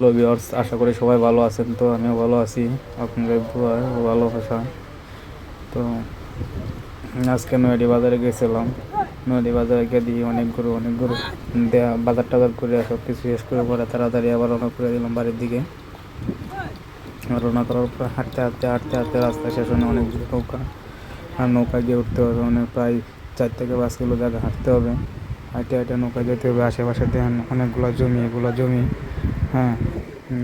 Hello viewers আশা করি সবাই ভালো আছেন তো, আমিও ভালো আছি। আপনাদের ও ভালোবাসা। তো, আজকে নয়ডি বাজারে গেছিলাম। নয়ডি বাজারে গিয়ে দিয়ে অনেক গরু অনেক গরু বাজার টাজার করে সব কিছু শেষ করে পরে তাড়াতাড়ি আবার রওনা করে দিলাম বাড়ির দিকে। রওনা করার পর হাঁটতে হাঁটতে হাঁটতে হাঁটতে রাস্তা শেষ হয় অনেক নৌকা। আর নৌকা গিয়ে উঠতে হবে অনেক প্রায় চার থেকে পাঁচ কিলো জায়গা হাঁটতে হবে। হাঁটতে হাঁটতে নৌকা যেতে হবে, আশেপাশে দেখেন অনেকগুলো জমি, এগুলো জমি। হ্যাঁ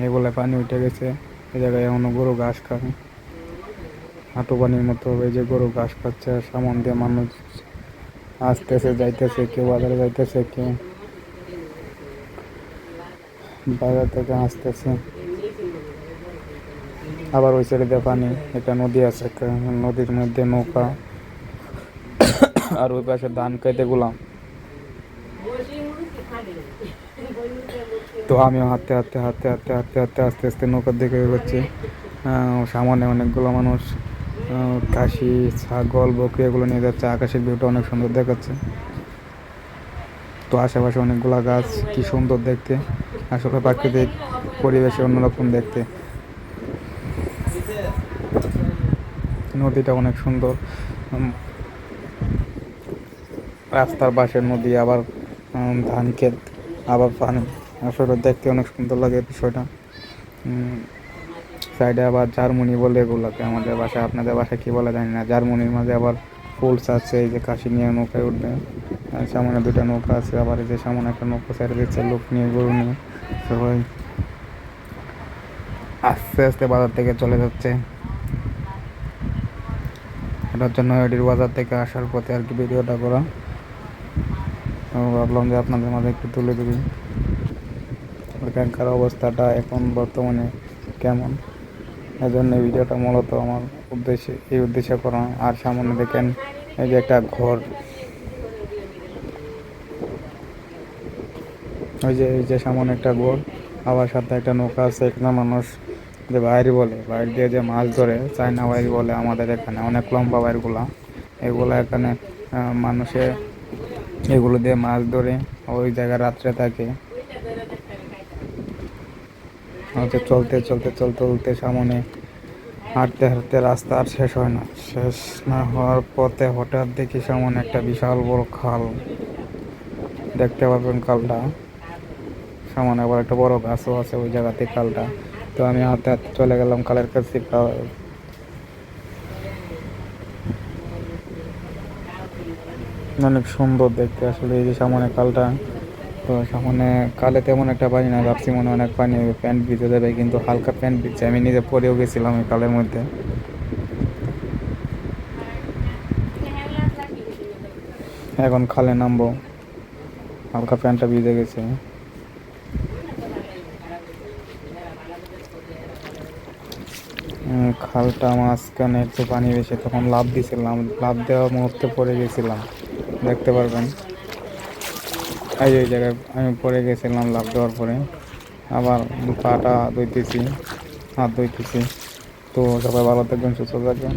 এগুলো পানি উঠে গেছে। এ জায়গায় এখনও গরু ঘাস খায় হাঁটু পানির মতো এই যে গরু ঘাস খাচ্ছে সামন দিয়ে মানুষ আসতেছে, যাইতেছে কেউ বাজারে যাইতেছে কেউ বাজার থেকে আসতেছে। আবার ওই সাইডে পানি, একটা নদী আছে নদীর মধ্যে নৌকা। আর ওই পাশে ধান খাইতে গুলাম। তো আমিও হাঁটতে হাঁটতে হাঁটতে হাঁটতে হাঁটতে হাঁটতে, আস্তে আস্তে নৌকার দিকে এগোচ্ছি। সামনে অনেকগুলো মানুষ কাশি ছাগল, বকরি এগুলো নিয়ে যাচ্ছে। আকাশের ভিউটা অনেক সুন্দর দেখাচ্ছে। তো আশেপাশে অনেকগুলো গাছ, কি সুন্দর দেখতে। আসলে প্রাকৃতিক পরিবেশে অন্যরকম দেখতে। নদীটা অনেক সুন্দর। রাস্তার পাশে নদী, আবার ধান ক্ষেত আবার পানি। আসলে দেখতে অনেক সুন্দর লাগে বিষয়টা। সাইডে আবার জার্মনি বলে এগুলোকে আমাদের বাসায় আপনাদের বাসায় কী বলে জানি না। জার্মনির মাঝে আবার ফুলস আছে, এই যে কাশি নিয়ে নৌকায় উঠবে। সামনে দুটো নৌকা আছে, আবার এই যে সামনে একটা নৌকা সাইডে দিচ্ছে লোক নিয়ে, গরু নিয়ে। সবাই আস্তে আস্তে বাজার থেকে চলে যাচ্ছে। এটার জন্য এডির বাজার থেকে আসার পথে আর কি ভিডিওটা করা। ভাবলাম যে আপনাদের মাঝে একটু তুলে দিবি ওইখানকার অবস্থাটা এখন বর্তমানে কেমন? এজন্য এই ভিডিওটা মূলত আমার উদ্দেশ্যে, এই উদ্দেশ্যে করা। আর সামনে দেখেন, এই যে একটা ঘর। ওই যে, এই যে সামনে একটা ঘর, আবার সাথে একটা নৌকা আছে। এখানে মানুষ যে বাইরে বলে, বাইর দিয়ে যে মাছ ধরে, চায়না বাইর বলে আমাদের এখানে, অনেক লম্বা বাইরগুলা। এগুলো এখানে মানুষে এগুলো দিয়ে মাছ ধরে ওই জায়গায় রাত্রে থাকে। হচ্ছে চলতে চলতে চলতে চলতে সামনে হাঁটতে হাঁটতে রাস্তা আর শেষ হয় না। শেষ না হওয়ার পথে হঠাৎ দেখি সামনে একটা বিশাল বড় খাল। দেখতে পাবেন খালটা। সামনে আবার একটা বড় গাছও আছে ওই জায়গাতে খালটা। তো আমি হাঁটতে হাতে চলে গেলাম খালের কাছে অনেক সুন্দর দেখতে আসলে এই যে সামনে খালটা। তো সামনে কালে তেমন একটা পানি না ভাবছি মনে অনেক পানি প্যান্ট ভিজে যাবে, কিন্তু হালকা প্যান্ট ভিজছে। আমি নিজে পরেও গেছিলাম এই কালের মধ্যে। এখন খালে নামবো। হালকা প্যান্টটা ভিজে গেছে। খালটা মাঝখানে একটু পানি বেশি, তখন লাভ দিছিলাম লাভ দেওয়ার মুহূর্তে পড়ে গেছিলাম। দেখতে পারবেন। এই ওই জায়গায় আমি পড়ে গেছিলাম লাভ দেওয়ার পরে। আবার পাটা ধুইতেছি, হাত ধুইতেছি। তো সবাই ভালো থাকবেন, সুস্থ থাকবেন।